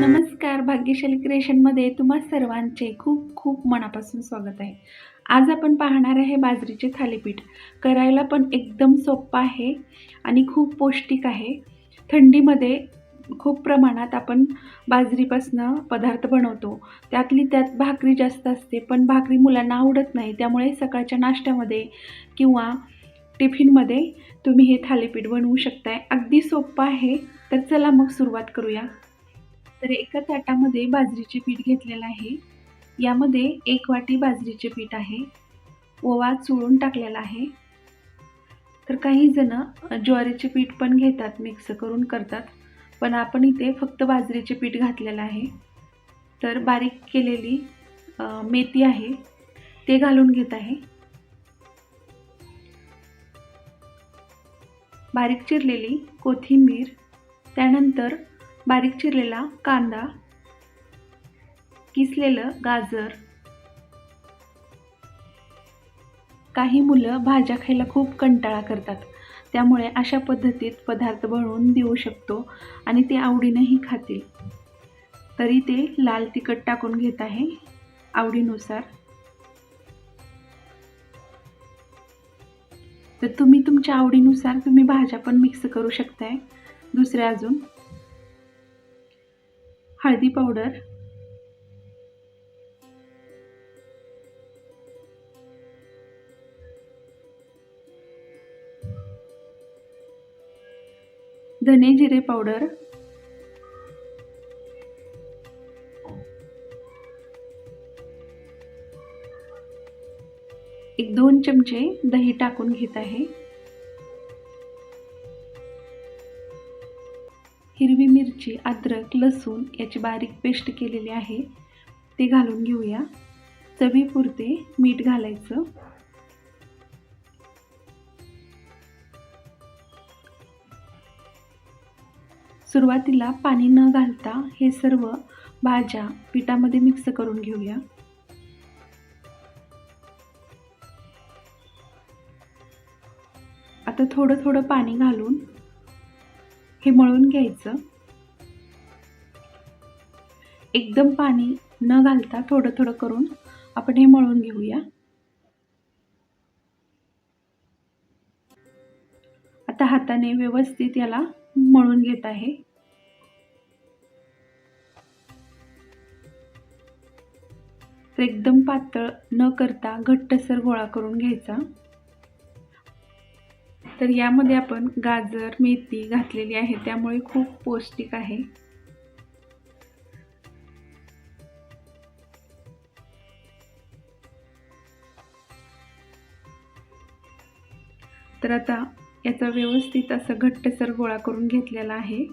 नमस्कार भाग्यशाली क्रिएशनमध्ये तुम्हा सर्वांचे खूप खूप मनापासून स्वागत आहे. आज आपण पाहणार आहे बाजरीचे थालीपीठ. करायला पण एकदम सोपं आहे आणि खूप पौष्टिक आहे. थंडीमध्ये खूप प्रमाणात आपण बाजरीपासनं पदार्थ बनवतो. त्यातली त्यात भाकरी जास्त असते पण भाकरी मुलांना आवडत नाही. त्यामुळे सकाळच्या नाश्त्यामध्ये किंवा टिफिनमध्ये तुम्ही हे थालीपीठ बनवू शकताय. अगदी सोपं आहे. तर चला मग सुरुवात करूया. तर एका ताटामध्ये बाजरीचे पीठ घेतलेलं आहे. यामध्ये एक वाटी बाजरीचे पीठ आहे. ओवा चुळून टाकलेला आहे. तर काही जण ज्वारीचे पीठ पण घेतात मिक्स करून करतात. पण आपण इथे फक्त बाजरीचे पीठ घातलेलं आहे. तर बारीक केलेली मेथी आहे. ते घालून घेत आहे. बारीक चिरलेली कोथिंबीर त्यानंतर बारीक चिरलेला कांदा किसलेलं गाजर काही मुलं भाज्या खायला खूप कंटाळा करतात. त्यामुळे अशा पद्धतीत पदार्थ बनवून देऊ शकतो आणि ते आवडीनंही खातील. तरी ते लाल तिखट टाकून घेत आहे आवडीनुसार. तर तुम्ही तुमच्या आवडीनुसार तुम्ही भाज्या पण मिक्स करू शकताय. दुसऱ्या अजून हळदी पावडर. धने जिरे पावडर. एक दोन चमचे दही टाकून घेत आहे. हिरवी मिरची अद्रक लसूण याची बारीक पेस्ट केलेली आहे. ते घालून घेऊया. चवीपुरते मीठ घालायचं. सुरुवातीला पाणी न घालता हे सर्व भाज्या पिठामध्ये मिक्स करून घेऊया. आता थोडं थोडं पाणी घालून हे मळून घ्यायचं. एकदम पाणी न घालता थोडं थोडं करून आपण हे मळून घेऊया. आता हाताने व्यवस्थित याला मळून घेत आहे. तर एकदम पातळ न करता घट्टसर गोळा करून घ्यायचा. तर यामध्ये आपण गाजर मेथी घातलेली आहे. त्यामुळे खूप पौष्टिक आहे. तर आता याचा व्यवस्थित असं घट्टसर गोळा करून घेतलेला आहे.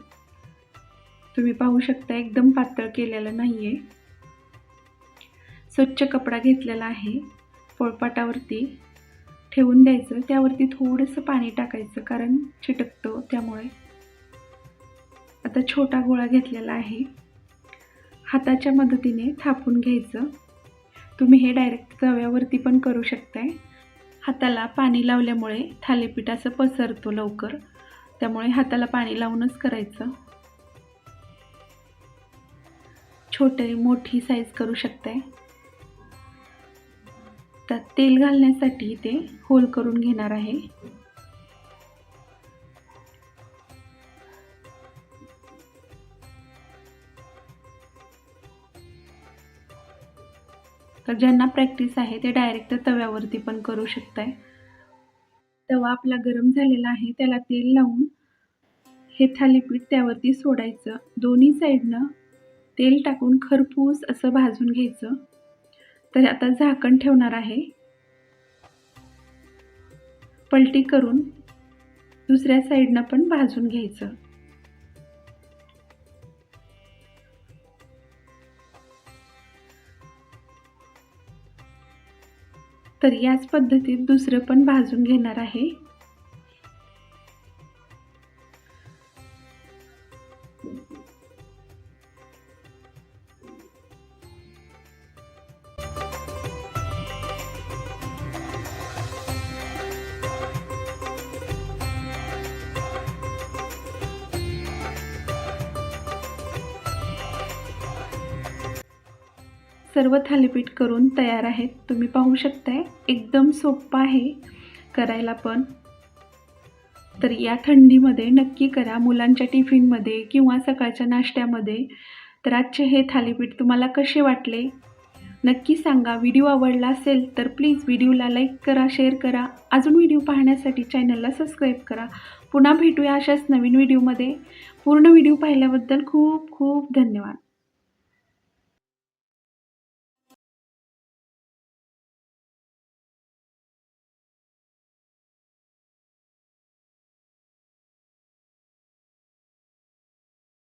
तुम्ही पाहू शकता एकदम पातळ केलेलं नाही आहे स्वच्छ कपडा घेतलेला आहे. पोळपाटावरती ठेवून द्यायचं त्यावरती थोडंसं पाणी टाकायचं कारण चिटकतं त्यामुळे. आता छोटा गोळा घेतलेला आहे. हाताच्या मदतीने थापून घ्यायचं. तुम्ही हे डायरेक्ट तव्यावरती पण करू शकताय. हाताला पाणी लावल्यामुळे थालीपीठ असं पसरतो लवकर. त्यामुळे हाताला पाणी लावूनच करायचं. छोटे मोठी साईज करू शकताय. आता तेल घालण्यासाठी ते होल करून घेणार आहे. तर ज्यांना प्रॅक्टिस आहे ते डायरेक्ट तव्यावरती पण करू शकताय. तवा आपला गरम झालेला आहे त्याला तेल लावून हे थालीपीठ त्यावरती सोडायचं. दोन्ही साईडनं तेल टाकून खरपूस असं भाजून घ्यायचं. तर आता झाकण ठेवणार आहे. पलटी करून दुसऱ्या साईडनं पण भाजून घ्यायचं. तर याच पद्धतीत दुसरं पण भाजून घेणार आहे. सर्व थालीपीठ करून तयार आहेत. तुम्ही पाहू शकताय एकदम सोपं आहे करायला पण. तर या थंडीमध्ये नक्की करा. मुलांच्या टिफिनमध्ये किंवा सकाळच्या नाश्त्यामध्ये. तर आजचे हे थालीपीठ तुम्हाला कसे वाटले? नक्की सांगा. व्हिडिओ आवडला असेल तर प्लीज व्हिडिओला लाईक करा शेअर करा. अजून व्हिडिओ पाहण्यासाठी चॅनलला सबस्क्राईब करा. पुन्हा भेटूया अशाच नवीन व्हिडिओमध्ये. पूर्ण व्हिडिओ पाहिल्याबद्दल खूप खूप धन्यवाद.